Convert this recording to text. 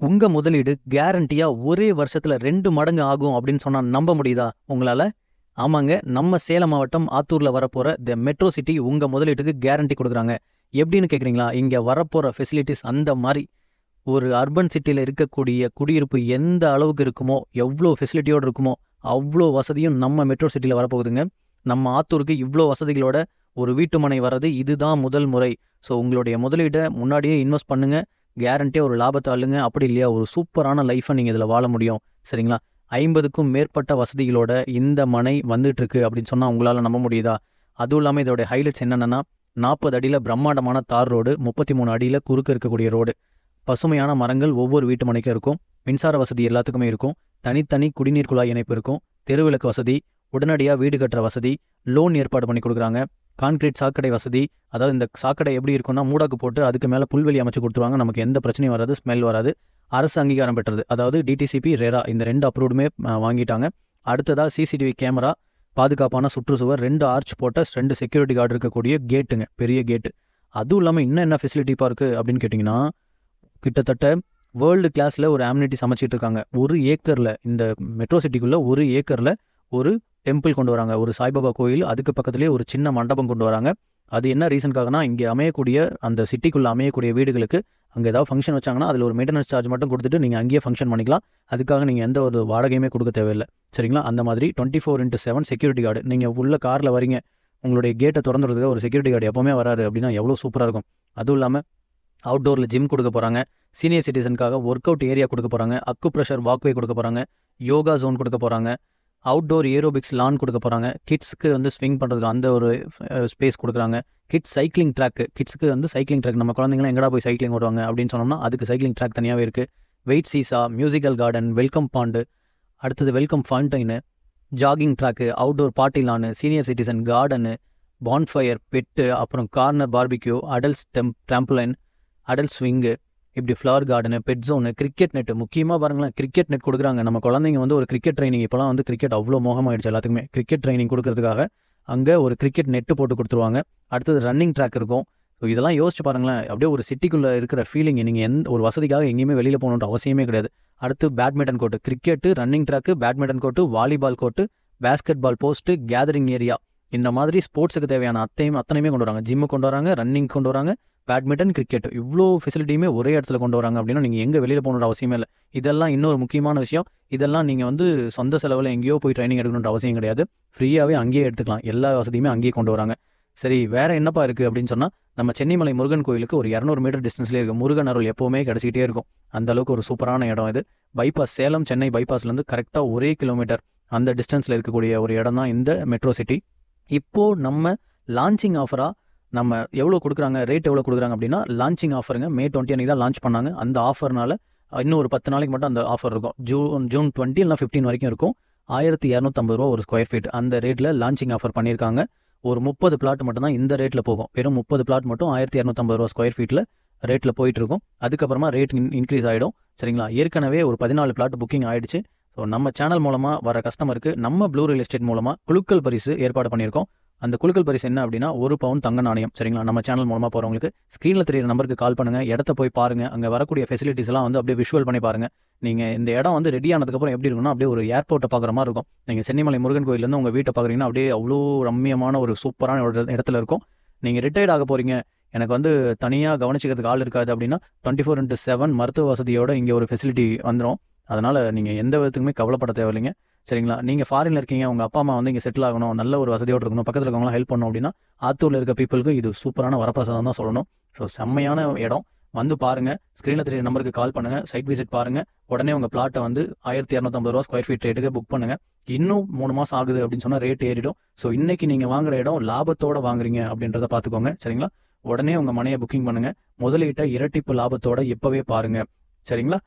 உங்க முதலீடு கேரண்டியா ஒரே வருஷத்துல ரெண்டு மடங்கு ஆகும் அப்படின்னு சொன்னா நம்ப முடியுதா? உங்களால? ஆமாங்க. நம்ம சேலம் மாவட்டம் ஆத்தூர்ல வரப்போற த மெட்ரோ சிட்டி உங்க முதலீட்டுக்கு கேரண்டி கொடுக்குறாங்க. எப்படின்னு கேக்குறீங்களா? இங்க வரப்போற ஃபெசிலிட்டிஸ் அந்த மாதிரி. ஒரு அர்பன் சிட்டியில் இருக்கக்கூடிய குடியிருப்பு எந்த அளவுக்கு இருக்குமோ எவ்வளோ ஃபெசிலிட்டியோடு இருக்குமோ அவ்வளோ வசதியும் நம்ம மெட்ரோ சிட்டியில் வரப்போகுதுங்க. நம்ம ஆத்தூருக்கு இவ்வளோ வசதிகளோட ஒரு வீட்டுமனை வர்றது இதுதான் முதல் முறை. ஸோ உங்களுடைய முதலீட்டை முன்னாடியே இன்வெஸ்ட் பண்ணுங்க. கேரண்டியாக ஒரு லாபத்தை ஆளுங்க அப்படி இல்லையா? ஒரு சூப்பரான லைஃப்பை நீங்கள் இதில் வாழ முடியும். சரிங்களா? ஐம்பதுக்கும் மேற்பட்ட வசதிகளோட இந்த மனை வந்துட்டு இருக்கு அப்படின்னு சொன்னால் உங்களால் நம்ப முடியுதா? அதுவும் இல்லாமல் இதோட ஹைலைட்ஸ் என்னென்னா நாற்பது அடியில் பிரம்மாண்டமான தார் ரோடு முப்பத்தி மூணு அடியில் குறுக்க இருக்கக்கூடிய ரோடு. பசுமையான மரங்கள் ஒவ்வொரு வீட்டு மனைக்கும் இருக்கும். மின்சார வசதி எல்லாத்துக்குமே இருக்கும். தனித்தனி குடிநீர் குழாய் இணைப்பு இருக்கும். தெருவிளக்கு வசதி உடனடியாக வீடு கட்டுற வசதி லோன் ஏற்பாடு பண்ணி கொடுக்குறாங்க. கான்கிரீட் சாக்கடை வசதி அதாவது இந்த சாக்கடை எப்படி இருக்கும்னா மூடாக்கு போட்டு அதுக்கு மேலே புல்வெளி அமைச்சு கொடுத்துருவாங்க. நமக்கு எந்த பிரச்சனையும் வராது ஸ்மெல் வராது. அரசு அங்கீகாரம் பெற்றது. அதாவது டிடிசிபி ரேரா இந்த ரெண்டு அப்ரூவ்டுமே வாங்கிட்டாங்க. அடுத்ததாக சிசிடிவி கேமரா பாதுகாப்பான சுற்றுச்சுவர் ரெண்டு ஆர்ச் போட்ட ரெண்டு செக்யூரிட்டி கார்டு இருக்கக்கூடிய கேட்டுங்க பெரிய கேட்டு அதுவும் இல்லாமல் இன்னும் என்ன ஃபெசிலிட்டி இருக்குது அப்படின்னு கேட்டிங்கன்னா கிட்டத்தட்ட வேர்ல்டு கிளாஸில் ஒரு ஆம்னிட்டிஸ் அமைச்சிட்டு இருக்காங்க. ஒரு ஏக்கரில் இந்த மெட்ரோ சிட்டிக்குள்ளே ஒரு ஏக்கரில் ஒரு டெம்பிள் கொண்டு வராங்க. ஒரு சாய்பாபா கோயில் அதுக்கு பக்கத்துலேயே ஒரு சின்ன மண்டபம் கொண்டு வராங்க. அது என்ன ரீசன்காகனா இங்கே அமையக்கூடிய அந்த சிட்டிக்குள்ளே அமையக்கூடிய வீடுகளுக்கு அங்கே ஏதாவது ஃபங்க்ஷன் வச்சாங்கன்னா அதில் ஒரு மெயின்டெனன்ஸ் சார்ஜ் மட்டும் கொடுத்துட்டு நீங்கள் அங்கேயே ஃபங்க்ஷன் பண்ணிக்கலாம். அதுக்காக நீங்கள் எந்த ஒரு வாடகையுமே கொடுக்க தேவையில்லை. சரிங்களா? அந்த மாதிரி twenty four into seven security guard நீங்கள் உள்ள காரில் வரீங்க உங்களுடைய கேட்டை திறந்துறதுக்கு ஒரு செக்யூரிட்டி கார்டு எப்போவுமே வராரு அப்படின்னா எவ்வளோ சூப்பராக இருக்கும். அதுவும் இல்லாமல் அவுட்டோரில் ஜிம் கொடுக்க போகிறாங்க சீனியர் சிட்டிசனுக்காக ஒர்க் அவுட் ஏரியா கொடுக்க போகிறாங்க அக்கு ப்ரெஷர் வாக்வே கொடுக்க போகிறாங்க யோகா ஜோன் கொடுக்க போகிறாங்க அவுட்டோர் ஏரோபிக்ஸ் லான் கொடுக்க போகிறாங்க கிட்ஸ்க்கு வந்து ஸ்விங் பண்ணுறதுக்கு அந்த ஒரு ஸ்பேஸ் கொடுக்குறாங்க. கிட்ஸ் சைக்கிளிங் ட்ராக் கிட்ஸுக்கு வந்து சைக்கிளிங் ட்ராக் நம்ம குழந்தைங்களாம் எங்கடா போய் சைக்கிளிங் ஓடுவாங்க அப்படின்னு சொன்னோம்னா அதுக்கு சைக்கிளிங் ட்ராக் தனியாகவே இருக்குது weight seesaw musical garden welcome pond அடுத்தது welcome fountain jogging track outdoor party lawn senior citizen garden bonfire bed அப்புறம் கார்னர் பார்பிக்யூ அடல்ட்ஸ் டெம் ட்ராம்புலைன் அடல்ட் ஸ்விங்கு இப்படி flower garden bed zone cricket net முக்கியமாக பாருங்களேன் cricket net கொடுக்குறாங்க. நம்ம குழந்தைங்க வந்து ஒரு கிரிக்கெட் ட்ரைனிங் இப்போலாம் வந்து கிரிக்கெட் அவ்வளோ மோகமாயிடுச்சு எல்லாத்துக்குமே. கிரிக்கெட் ட்ரைனிங் கொடுக்கறதுக்காக அங்கே ஒரு கிரிக்கெட் நெட்டு போட்டு கொடுத்துருவாங்க. அடுத்தது ரன்னிங் ட்ராக் இருக்கும். ஸோ இதெல்லாம் யோசிச்சு பாருங்களேன். அப்படியே ஒரு சிட்டிக்குள்ளே இருக்கிற ஃபீலிங் நீங்கள் எந்த ஒரு வசதிக்காக எங்கேயுமே வெளியில் போகணுன்ற அவசியமே கிடையாது. அடுத்து badminton court cricket running track badminton court volleyball court basketball post gathering area இந்த மாதிரி ஸ்போர்ட்ஸுக்கு தேவையான அத்தையும் அத்தனையுமே கொண்டு வராங்க. ஜிம்மு கொண்டு வராங்க ரன்னிங் கொண்டு வராங்க பேட்மிண்டன் கிரிக்கெட் இவ்வளோ ஃபெசிலிட்டியுமே ஒரே இடத்துல கொண்டு வராங்க அப்படின்னா நீங்கள் எங்கே வெளியில் போகணுன்ற அவசியமே இல்லை. இதெல்லாம் இன்னொரு முக்கியமான விஷயம். இதெல்லாம் நீங்கள் வந்து சொந்த செலவில் எங்கேயோ போய் ட்ரைனிங் எடுக்கணுன்ற அவசியம் கிடையாது. ஃப்ரீயாகவே அங்கேயே எடுத்துக்கலாம். எல்லா வசதியுமே அங்கேயே கொண்டு வராங்க. சரி வேற என்னப்பா இருக்குது அப்படின்னு சொன்னால் நம்ம சென்னிமலை முருகன் கோயிலுக்கு ஒரு இரநூறு மீட்டர் டிஸ்டன்ஸ்லேயே இருக்குது முருகன் அருள் எப்போவுமே கிடச்சிக்கிட்டே இருக்கும். அந்த அளவுக்கு ஒரு சூப்பரான இடம் இது. பைபாஸ் சேலம் சென்னை பைபாஸ்லேருந்து கரெக்டாக ஒரே கிலோமீட்டர் அந்த டிஸ்டன்ஸில் இருக்கக்கூடிய ஒரு இடம் தான் இந்த மெட்ரோ சிட்டி இப்போது நம்ம லான்ச்சிங் ஆஃபராக நம்ம எவ்வளோ கொடுக்குறாங்க ரேட் எவ்வளோ கொடுக்குறாங்க அப்படின்னா லான்ச்சிங் ஆஃபருங்க மே டுவெண்ட்டி அன்றைக்கி தான் லான்ச் பண்ணாங்க. அந்த ஆஃபர்னால இன்னும் ஒரு பத்து நாளைக்கு மட்டும் அந்த ஆஃபர் இருக்கும். ஜூன் ஜூன் டுவெண்ட்டி இல்லை ஃபிஃப்டீன் வரைக்கும் இருக்கும். ஆயிரத்தி இரநூத்தம்பது ரூபா ஒரு ஸ்கொயர் ஃபீட் அந்த ரேட்டில் லான்ச்சிங் ஆஃபர் பண்ணியிருக்காங்க. ஒரு முப்பது பிளாட் மட்டும் தான் இந்த ரேட்டில் போகும். வெறும் முப்பது பிளாட் மட்டும் ஆயிரத்தி இரநூத்தம்பது ரூபா ஸ்கொயர் ஃபீட்டில் ரேட்டில் போயிட்டு இருக்கும். அதுக்கப்புறமா ரேட் இன்க்ரீஸ் ஆகிடும் சரிங்களா? ஏற்கனவே ஒரு பதினாலு பிளாட் புக்கிங் ஆகிடுச்சு ஸோ நம்ம சேனல் மூலமாக வர கஸ்டமருக்கு நம்ம ப்ளூ ரியல் எஸ்டேட் மூலமாக குழுக்கள் பரிசு ஏற்பாடு பண்ணியிருக்கோம். அந்த குழுக்கள் பரிசு என்ன அப்படின்னா ஒரு பவுன் தங்க நாணயம். சரிங்களா? நம்ம சேனல் மூலமாக போகிறவங்களுக்கு ஸ்க்ரீனில் தெரியிற நம்பருக்கு கால் பண்ணுங்கள் இடத்த போய் பாருங்கள் அங்கே வரக்கூடிய ஃபெசிலிட்டிஸ் எல்லாம் வந்து அப்படியே விஷுவல் பண்ணி பாருங்கள் நீங்கள் இந்த இடம் வந்து ரெடி ஆனதுக்கப்புறம் எப்படி இருக்குன்னா அப்படியே ஒரு ஏர்போர்ட்டை பார்க்குற மாதிரி இருக்கும். நீங்கள் சென்னிமலை முருகன் கோயிலேருந்து உங்கள் வீட்டை பார்க்குறீங்கன்னா அப்படியே அவ்வளோ ரம்மியமான ஒரு சூப்பரான ஒரு இடத்துல இருக்கும். நீங்கள் ரிட்டையர்ட் ஆக போகிறீங்க எனக்கு வந்து தனியாக கவனிச்சிக்கிறதுக்கு ஆள் இருக்காது அப்படின்னா டுவெண்ட்டி ஃபோர் இன்ட்டு செவன் மருத்துவ வசதியோட இங்கே ஒரு ஃபெசிலிட்டி வந்துடும் அதனால் நீங்கள் எந்த விதத்துக்குமே கவலைப்பட தேவையில்லைங்க. சரிங்களா? நீங்கள் ஃபாரினில் இருக்கீங்க உங்கள் அப்பா அம்மா வந்து இங்கே செட்டில் ஆகணும் நல்ல ஒரு வசதியோடு இருக்கணும் பக்கத்தில் இருக்கவங்களாம் ஹெல்ப் பண்ணணும் அப்படின்னா ஆத்தூரில் இருக்க பீப்புளுக்கு இது சூப்பரான வரப்பிரசாதம் தான் சொல்லணும். ஸோ செம்மையான இடம். வந்து பாருங்கள் ஸ்க்ரீனில் தெரிய நம்பருக்கு கால் பண்ணுங்கள் சைட் விசிட் பாருங்கள் உடனே உங்கள் பிளாட்டை வந்து ஆயிரத்தி இரநூத்தம்பது ரூபா ஸ்கொயர் ஃபீட் ரேட்டுக்கு புக் பண்ணுங்கள் இன்னும் மூணு மாதம் ஆகுது அப்படின்னு சொன்னால் ரேட் ஏறிடும். ஸோ இன்றைக்கி நீங்கள் வாங்குற இடம் லாபத்தோட வாங்குறீங்க அப்படின்றத பார்த்துக்கோங்க சரிங்களா? உடனே உங்கள் மனையை புக்கிங் பண்ணுங்கள் முதலீட்டை இரட்டிப்பு லாபத்தோட இப்போவே பாருங்கள் சரிங்களா?